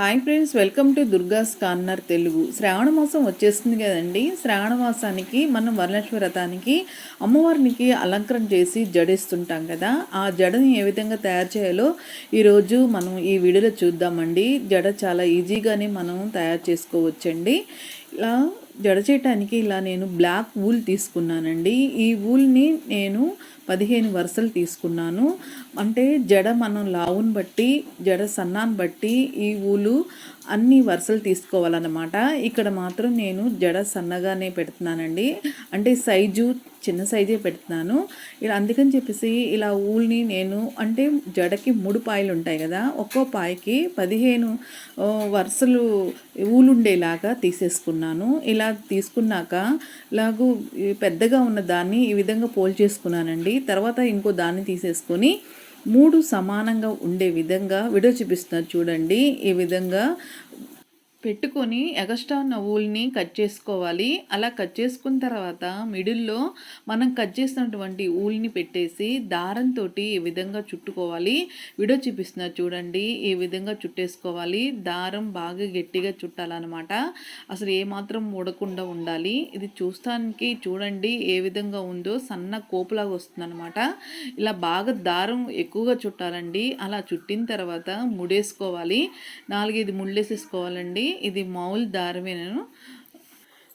Hi friends welcome to Durga's corner Telugu శ్రావణ మాసం వచ్చేస్తుంది కదండి. శ్రావణ మాసానికి మనం వరలక్ష్మి వ్రతానికి అమ్మవారికి అలంకరణ చేసి జడిస్తుంటాం కదా. ఆ జడని ఏ విధంగా తయారు చేయాలో ఈరోజు మనం ఈ వీడియోలో చూద్దామండి. జడ చాలా ఈజీగానే మనం తయారు చేసుకోవచ్చండి. ఇలా జడ చేయటానికి ఇలా నేను బ్లాక్ వూల్ తీసుకున్నానండి. ఈ వూల్ని నేను పదిహేను వరుసలు తీసుకున్నాను. అంటే జడ మనం లావుని బట్టి జడ సన్నాన్ని బట్టి ఈ ఊలు అన్ని వరుసలు తీసుకోవాలన్నమాట. ఇక్కడ మాత్రం నేను జడ సన్నగానే పెడుతున్నానండి. అంటే సైజు చిన్న సైజే పెడుతున్నాను. ఇలా అందుకని చెప్పేసి ఇలా ఊల్ని నేను అంటే జడకి మూడు పాయలు ఉంటాయి కదా ఒక్కో పాయకి పదిహేను వరుసలు ఊలుండేలాగా తీసేసుకున్నాను. ఇలా తీసుకున్నాక ఇలాగూ పెద్దగా ఉన్న దాన్ని ఈ విధంగా పోల్ చేసుకున్నానండి. తర్వాత ఇంకో దాన్ని తీసేసుకొని మూడు సమానంగా ఉండే విధంగా విడో చూపిస్తున్నారు చూడండి. ఈ విధంగా పెట్టుకొని ఎగస్ట్రా నవ్వుల్ని కట్ చేసుకోవాలి. అలా కట్ చేసుకున్న తర్వాత మిడిల్లో మనం కట్ చేసినటువంటి ఊల్ని పెట్టేసి దారంతో ఈ విధంగా చుట్టుకోవాలి. వీడియో చూపిస్తున్నారు చూడండి ఈ విధంగా చుట్టేసుకోవాలి. దారం బాగా గట్టిగా చుట్టాలన్నమాట. అసలు ఏమాత్రం ఊడకుండా ఉండాలి. ఇది చూస్తానికి చూడండి ఏ విధంగా ఉందో సన్న కోపులాగా వస్తుందన్నమాట. ఇలా బాగా దారం ఎక్కువగా చుట్టాలండి. అలా చుట్టిన తర్వాత ముడేసుకోవాలి. నాలుగైదు ముళ్ళేసేసుకోవాలండి. ఇది మామూలు దారమేనను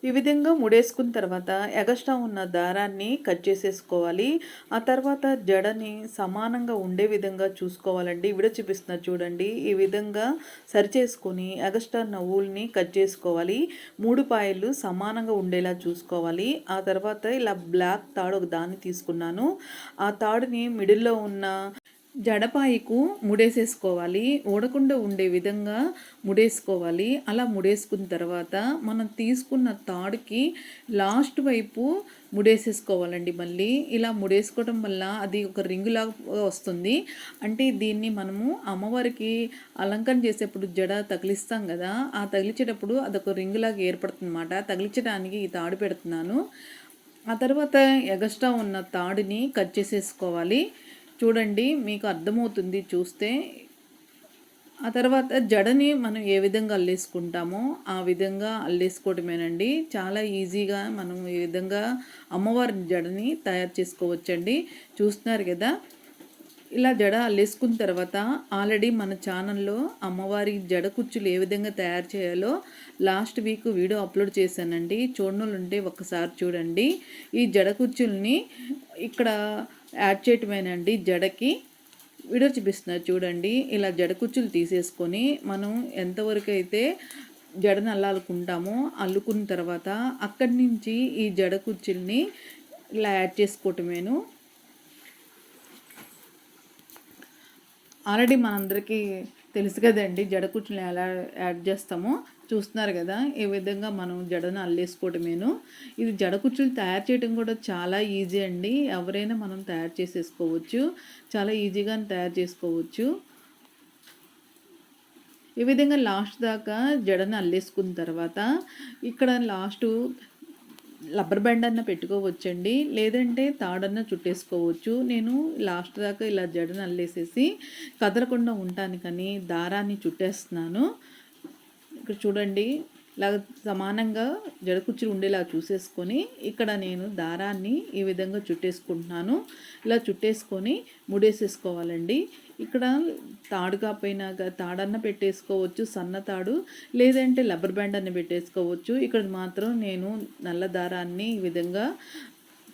ఈ విధంగా ముడేసుకున్న తర్వాత ఎగస్ట్రా ఉన్న దారాన్ని కట్ చేసేసుకోవాలి. ఆ తర్వాత జడని సమానంగా ఉండే విధంగా చూసుకోవాలండి. విడ చూపిస్తున్నారు చూడండి. ఈ విధంగా సరి చేసుకొని ఎగస్ట్రా నవ్వుల్ని కట్ చేసుకోవాలి. మూడు పాయలు సమానంగా ఉండేలా చూసుకోవాలి. ఆ తర్వాత ఇలా బ్లాక్ తాడు ఒక దాన్ని తీసుకున్నాను. ఆ తాడుని మిడిల్లో ఉన్న జడపాయికు ముడేసేసుకోవాలి. ఊడకుండా ఉండే విధంగా ముడేసుకోవాలి. అలా ముడేసుకున్న తర్వాత మనం తీసుకున్న తాడుకి లాస్ట్ వైపు ముడేసేసుకోవాలండి మళ్ళీ. ఇలా ముడేసుకోవడం వల్ల అది ఒక రింగులాగా వస్తుంది. అంటే దీన్ని మనము అమ్మవారికి అలంకరణ చేసేప్పుడు జడ తగిలిస్తాం కదా ఆ తగిలించేటప్పుడు అదొక రింగులాగా ఏర్పడుతుంది అన్నమాట తగిలించడానికి ఈ తాడు పెడుతున్నాను. ఆ తర్వాత ఎగస్ట్రా ఉన్న తాడుని కట్ చేసేసుకోవాలి. చూడండి మీకు అర్థమవుతుంది చూస్తే. ఆ తర్వాత జడని మనం ఏ విధంగా అల్లేసుకుంటామో ఆ విధంగా అల్లేసుకోవడమేనండి చాలా ఈజీగా మనం ఈ విధంగా అమ్మవారి జడని తయారు చేసుకోవచ్చండి. చూస్తున్నారు కదా? ఇలా జడ అల్లేసుకున్న తర్వాత ఆల్రెడీ మన ఛానల్లో అమ్మవారి జడ కుచ్చులు ఏ విధంగా తయారు చేయాలో లాస్ట్ వీక్ వీడియో అప్లోడ్ చేశానండి. చూడనులు ఉంటే ఒకసారి చూడండి. ఈ జడ కుచ్చుల్ని ఇక్కడ యాడ్ చేయటమేనండి జడకి. వీడియో చూపిస్తున్నారు చూడండి. ఇలా జడ కుచ్చులు తీసేసుకొని మనం ఎంతవరకు అయితే జడను అల్లాలుకుంటామో అల్లుకున్న తర్వాత అక్కడి నుంచి ఈ జడ కుచ్చుల్ని ఇలా యాడ్ చేసుకోవటమేను. ఆల్రెడీ మనందరికీ తెలుసు కదండి జడ కుచ్చులు ఎలా యాడ్ చేస్తామో. చూస్తున్నారు కదా ఈ విధంగా మనం జడను అల్లేసుకోవటమేను. ఇది జడ కుచ్చులు తయారు చేయడం కూడా చాలా ఈజీ అండి. ఎవరైనా మనం తయారు చేసేసుకోవచ్చు. చాలా ఈజీగా తయారు చేసుకోవచ్చు. ఈ విధంగా లాస్ట్ దాకా జడను అల్లేసుకున్న తర్వాత ఇక్కడ లాస్ట్ రబ్బర్ బ్యాండ్ అన్న పెట్టుకోవచ్చండి. లేదంటే తాడన్న చుట్టేసుకోవచ్చు. నేను లాస్ట్ దాకా ఇలా జడను అల్లేసేసి కదలకుండా కానీ దారాన్ని చుట్టేస్తున్నాను. ఇక్కడ చూడండి. ఇలా సమానంగా జడకుచ్చులు ఉండేలా చూసేసుకొని ఇక్కడ నేను దారాన్ని ఈ విధంగా చుట్టేసుకుంటున్నాను. ఇలా చుట్టేసుకొని ముడేసేసుకోవాలండి. ఇక్కడ తాడు పైన తాడన్న పెట్టేసుకోవచ్చు సన్న తాడు లేదంటే లబ్బర్ బ్యాండ్ అన్న పెట్టేసుకోవచ్చు. ఇక్కడ మాత్రం నేను నల్ల దారాన్ని ఈ విధంగా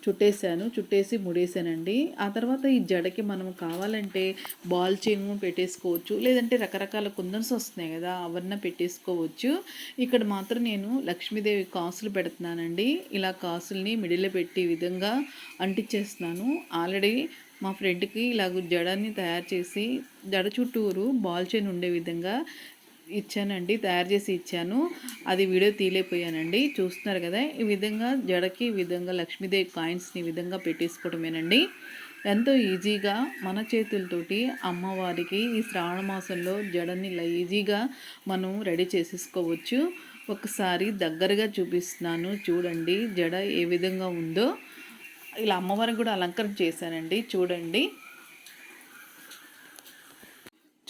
చుట్టేసాను చుట్టేసి ముడేసానండి ఆ తర్వాత ఈ జడకి మనం కావాలంటే బాల్ చైన్ పెట్టేసుకోవచ్చు లేదంటే రకరకాల కుందన్స్ వస్తున్నాయి కదా అవన్నీ పెట్టేసుకోవచ్చు. ఇక్కడ మాత్రం నేను లక్ష్మీదేవి కాసులు పెడుతున్నానండి. ఇలా కాసుల్ని మిడిల్లో పెట్టి విధంగా అంటించేస్తున్నాను ఆల్రెడీ మా ఫ్రెండ్కి ఇలాగ జడని తయారు చేసి జడ చుట్టూరు బాల్ చైన్ ఉండే విధంగా ఇచ్చానండి తయారు చేసి ఇచ్చాను. అది వీడియో తీలేపోయానండి చూస్తున్నారు కదా ఈ విధంగా జడకి ఈ విధంగా లక్ష్మీదేవి కాయిన్స్ని ఈ విధంగా పెట్టేసుకోవడమేనండి. ఎంతో ఈజీగా మన చేతులతోటి అమ్మవారికి ఈ శ్రావణ మాసంలో జడని ఇలా ఈజీగా మనం రెడీ చేసేసుకోవచ్చు. ఒకసారి దగ్గరగా చూపిస్తున్నాను చూడండి జడ ఏ విధంగా ఉందో. ఇలా అమ్మవారికి కూడా అలంకరణ చేశానండి చూడండి.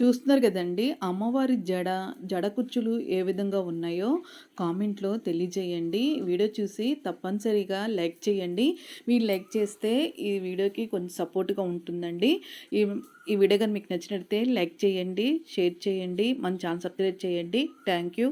చూస్తున్నారు కదండి అమ్మవారి జడ జడకుచ్చులు ఏ విధంగా ఉన్నాయో కామెంట్లో తెలియజేయండి. వీడియో చూసి తప్పనిసరిగా లైక్ చేయండి. మీరు లైక్ చేస్తే ఈ వీడియోకి కొంచెం సపోర్ట్గా ఉంటుందండి. ఈ ఈ వీడియో కానీ మీకు నచ్చినట్లయితే లైక్ చేయండి షేర్ చేయండి మన ఛానల్ సబ్స్క్రైబ్ చేయండి. Thank you.